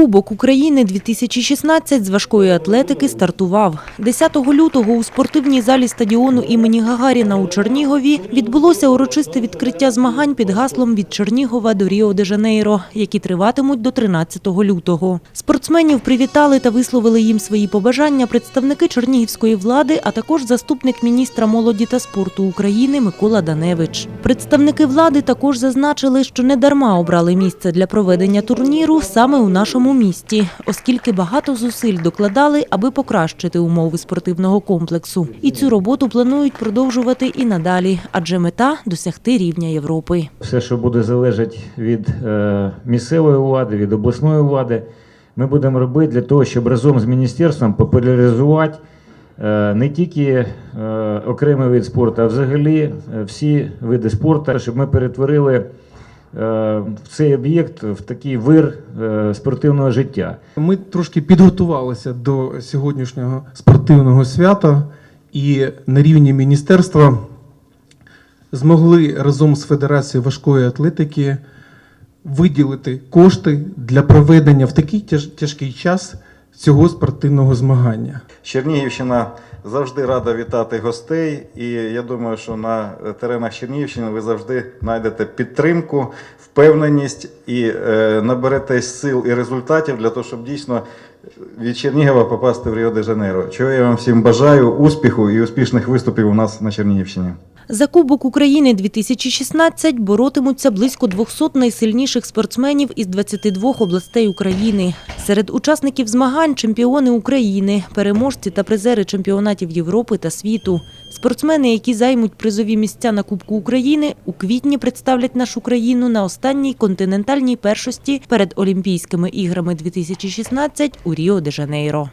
Кубок України 2016 з важкої атлетики стартував. 10 лютого у спортивній залі стадіону імені Гагаріна у Чернігові відбулося урочисте відкриття змагань під гаслом «Від Чернігова до Ріо-де-Жанейро», які триватимуть до 13 лютого. Спортсменів привітали та висловили їм свої побажання представники чернігівської влади, а також заступник міністра молоді та спорту України Микола Даневич. Представники влади також зазначили, що не дарма обрали місце для проведення турніру саме у нашому місті, оскільки багато зусиль докладали, аби покращити умови спортивного комплексу. І цю роботу планують продовжувати і надалі, адже мета досягти рівня Європи. Все, що буде залежати від е, місцевої влади, від обласної влади, ми будемо робити для того, щоб разом з міністерством популяризувати е, не тільки е, окремий вид спорту, а взагалі всі види спорту, щоб ми перетворили в цей об'єкт в такий вир е, спортивного життя. Ми трошки підготувалися до сьогоднішнього спортивного свята і на рівні міністерства змогли разом з Федерацією важкої атлетики виділити кошти для проведення в такий тяж- тяжкий час цього спортивного змагання. Чернігівщина завжди рада вітати гостей, і я думаю, що на теренах Чернігівщини ви завжди знайдете підтримку, впевненість і е, наберетесь сил і результатів для того, щоб дійсно від Чернігова попасти в Ріо-де-Жанейро. Чого я вам всім бажаю успіху і успішних виступів у нас на Чернігівщині. За Кубок України 2016 боротимуться близько 200 найсильніших спортсменів із 22 областей України. Серед учасників змагань чемпіони України, переможці та призери чемпіонатів Європи та світу. Спортсмени, які займуть призові місця на Кубку України, у квітні представлять нашу країну на останній континентальній першості перед Олімпійськими іграми 2016 у Ріо-де-Жанейро.